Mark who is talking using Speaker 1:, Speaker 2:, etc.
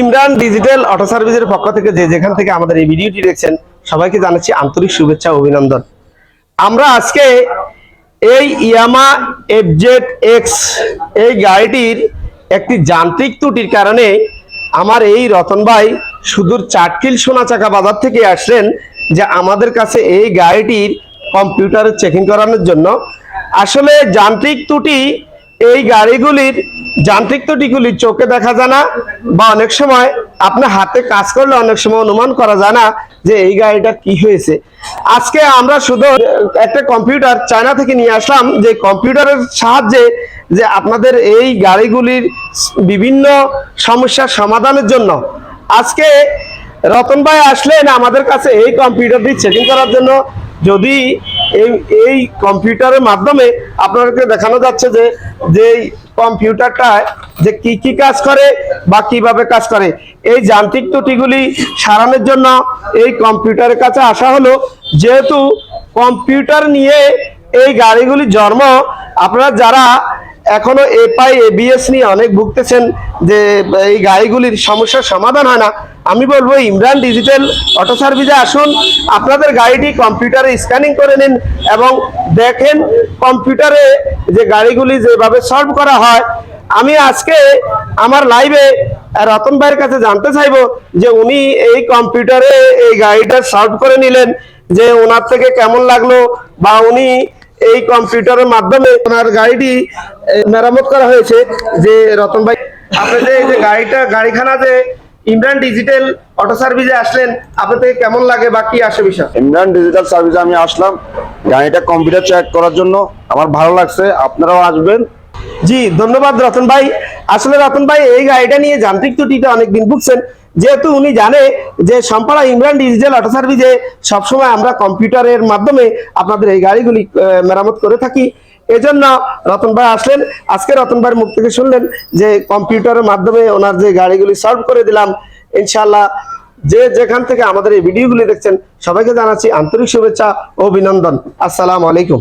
Speaker 1: Imran digital auto সার্ভিসের পক্ষ থেকে যে যেখান থেকে আমাদের এই ভিডিওটি দেখছেন, সবাইকে জানাচ্ছি আন্তরিক শুভেচ্ছা অভিনন্দন। আমরা আজকে এই ইয়ামা এফজেড এক্স এই গাড়িটির একটি যান্ত্রিক ত্রুটির কারণে আমার এই রতন ভাই সুদূর চাটকিল সোনা চাকা বাজার থেকে আসলেন যে আমাদের কাছে এই গাড়িটির কম্পিউটারে চেকিং করানোর জন্য। আসলে যান্ত্রিক ত্রুটি এই গাড়িগুলির যান্ত্রিক ত্রুটিগুলি চোখে দেখা যায় না বা অনেক সময় আপনার হাতে কাজ করলে অনেক সময় অনুমান করা যায় না যে এই গাড়িটা কি হয়েছে। আজকে আমরা শুধু একটা কম্পিউটার চায়না থেকে নিয়ে আসলাম যে কম্পিউটারের সাহায্যে যে আপনাদের এই গাড়িগুলির বিভিন্ন সমস্যার সমাধানের জন্য। আজকে রতন ভাই আসলেন আমাদের কাছে এই কম্পিউটারটি চেকিং করার জন্য। যদি এই এই কম্পিউটারের মাধ্যমে আপনাদেরকে দেখানো যাচ্ছে যে যে এই কম্পিউটারটা যে কি কি কাজ করে বা কীভাবে কাজ করে। এই যান্ত্রিক ত্রুটিগুলি সারানোর জন্য এই কম্পিউটারের কাছে আসা হলো। যেহেতু কম্পিউটার নিয়ে এই গাড়িগুলি জন্ম, আপনারা যারা এখনও এপাই এবিএস নিয়ে অনেক ভুগতেছেন যে, এই গাড়িগুলির সমস্যার সমাধান হয় না। আমি বলব, ইমরান ডিজিটাল অটো সার্ভিসে আসুন, আপনাদের গাড়িটি কম্পিউটারে স্ক্যানিং করে নিন এবং দেখেন কম্পিউটারে যে গাড়িগুলি যেভাবে সলভ করা হয়। আমি আজকে আমার লাইভে রতন ভাইয়ের কাছে জানতে চাইব যে, উনি এই কম্পিউটারে এই গাড়িটা সলভ করে নিলেন, যে ওনার থেকে কেমন লাগল বা উনি এই কম্পিউটারের মাধ্যমে ওনার গাড়িটি মেরামত করা হয়েছে যে রতন ভাই আপনি যে এই যে গাড়িটা গাড়িখানা যে ইমরান ডিজিটাল অটো সার্ভিসে আসলেন আপনার থেকে কেমন লাগে বা কি আসে বিষয়?
Speaker 2: ইমরান ডিজিটাল সার্ভিসে আমি আসলাম গাড়িটা কম্পিউটার চেক করার জন্য আমার ভালো লাগছে আপনারাও আসবেন।
Speaker 1: জি ধন্যবাদ রতন ভাই। আসলে রতন ভাই এই গাড়িটা নিয়ে যান্ত্রিক ত্রুটিতে অনেকদিন ভুগছেন। যেহেতু উনি জানে যে সম্পাড়া ইমরান ডিজিটাল অটো সার্ভিসে সবসময় আমরা কম্পিউটারের মাধ্যমে আপনাদের এই গাড়িগুলি মেরামত করে থাকি। এজন্য রতন ভাই আসলেন। আজকে রতন ভাইয়ের মুখ থেকে শুনলেন যে কম্পিউটারের মাধ্যমে ওনার যে গাড়িগুলি সলভ করে দিলাম। ইনশাল্লাহ যে যেখান থেকে আমাদের এই ভিডিওগুলি দেখছেন, সবাইকে জানাচ্ছি আন্তরিক শুভেচ্ছা ও অভিনন্দন। আসসালামু আলাইকুম।